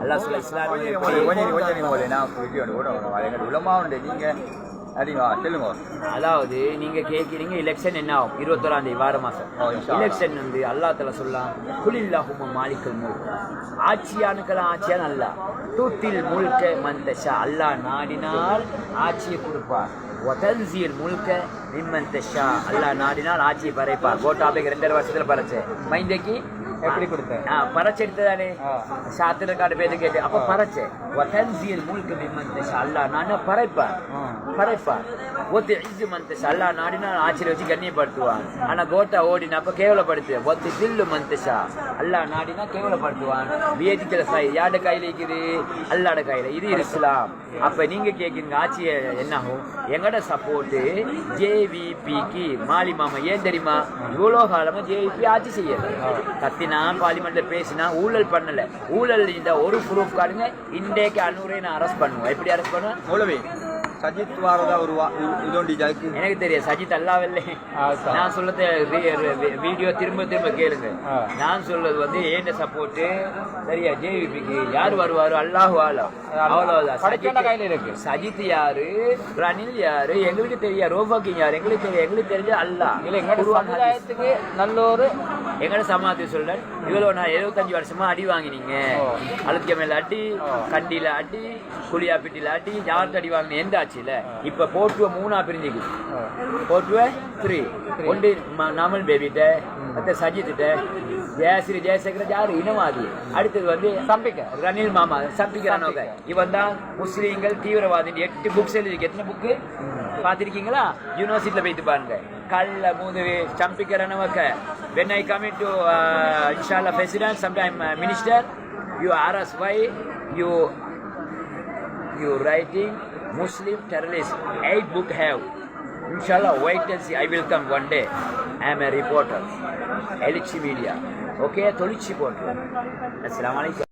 அல்லாஹ் சொல்ல இஸ்லாமிய கொஞ்சம் கொஞ்சம் கொஞ்சம் போல நான் வீடியோ கூட அது எங்க உலமா உண்டு நீங்க அப்படிங்களா சொல்லுங்க அதாவது நீங்க கேட்கிறீங்க எலெக்ஷன் என்ன ஆகும் இருபத்தொராம் தேதி வார மாசம். எலெக்ஷன் வந்து அல்லாஹ் தலா சொல்லலாம் குலில்லாஹும மாலிக்கல் முல்க் ஆட்சியானுக்கெல்லாம் ஆட்சியான் அல்லாஹ் தூத்தில் முழுக்க மந்தஷா அல்லாஹ் நாடினால் ஆட்சியை கொடுப்பார் ஒதன்சீர் முழுக்க நிம்மந்தஷா அல்லாஹ் நாடினால் ஆட்சியை பறைப்பார் கோட்டாபைக்கு ரெண்டரை வருஷத்துல பறைச்சேன் மைந்தக்கு எப்படி கொடுத்தேன் பறைச்செடுத்ததானே. சாத்திர காடு பேரு கேட்டு அப்ப பறைச்சேன் ஒதன்சீர் முழுக்க நிம்மந்தஷா அல்லாஹ் நான் பறைப்பார் ஆ. படைப்பார் ஒத்து இஜு மந்தஷா அல்லா நாடினா ஆச்சரிய வச்சு கண்ணியப்படுத்துவான் ஆனா கோட்டா ஓடினப்ப கேவலப்படுத்து ஒத்து தில்லு மந்தஷா அல்லா நாடினா கேவலப்படுத்துவான் வியதிக்கிற சை யாட கையில இருக்குது அல்லாட கையில இது இஸ்லாம் அப்ப நீங்க கேக்குறீங்க ஆட்சி என்ன ஆகும் எங்கட சப்போர்ட் ஜேவிபிக்கு மாலி மாமா ஏன் தெரியுமா? இவ்வளோ காலமா ஜேவிபி ஆட்சி செய்யல. கத்தினா பார்லிமெண்ட்ல பேசினா ஊழல் பண்ணல. ஊழல் இந்த ஒரு ப்ரூஃப் கார்டுங்க இன்றைக்கு அன்னூரை நான் அரெஸ்ட் பண்ணுவேன். எப்படி அரெஸ்ட் பண்ணுவேன்? மூலவி சஜித் வாரதா ஒரு இதோண்டி ஜாக்கு. எனக்கு தெரியும் சஜித் அல்லாவில்லை. நான் சொல்றது வீடியோ திரும்ப திரும்ப கேளுங்க. நான் சொல்றது வந்து ஏண்ட சப்போர்ட் சரியா ஜேவிபிக்கு யார் வருவாரு? அல்லாஹ் ஆலம் கையில இருக்கு. சஜித் யாரு? ரணில் யாரு? எங்களுக்கு தெரியாது. ரோபாக்கிங் யாரு? எங்களுக்கு தெரியும் எங்களுக்கு தெரிஞ்ச அல்லாஹ் இல்ல எங்களோட. சமுதாயத்துக்கு நல்ல ஒரு எங்கட சமாதி சொல்றேன். இவ்வளவு நான் எழுபத்தஞ்சு வருஷமா அடி வாங்கினீங்க. அழுத்திய மேல அடி. கண்டியில அடி குளியாப்பிட்டில அடி யார்கிட்ட அடி வாங்கின எந்த ஆட்சியில? இப்ப போட்டுவ மூணா பிரிஞ்சுக்கு போட்டுவ த்ரீ ஒன்று நாமல் பேபிட்ட அடுத்த சஜித்திட்ட. ஜெயஸ்ரீ ஜெயசேகர் யாரு இனவாதி. அடுத்தது வந்து சம்பிக்க. ரணில் மாமா சம்பிக்கிறானவங்க இவன் தான் முஸ்லீம்கள் தீவிரவாதி எட்டு புக்ஸ் எழுதிருக்கு எத்தனை புக்கு பார்த்துருக்கீங்களா யூனிவர்சிட்டியில் போயிட்டு பாருங்க கல்ல மூது சம்பிக்கிறனவக்க வென் ஐ கமிட் டு இன்ஷால்லா president sometime minister you RS why you you writing Muslim terrorist aid book have இன்ஷால்லா white and see I will come one day I am a reporter Ezhuchi media okay தொழிற்சி போட்டு அஸ்லாம் வலைக்கம்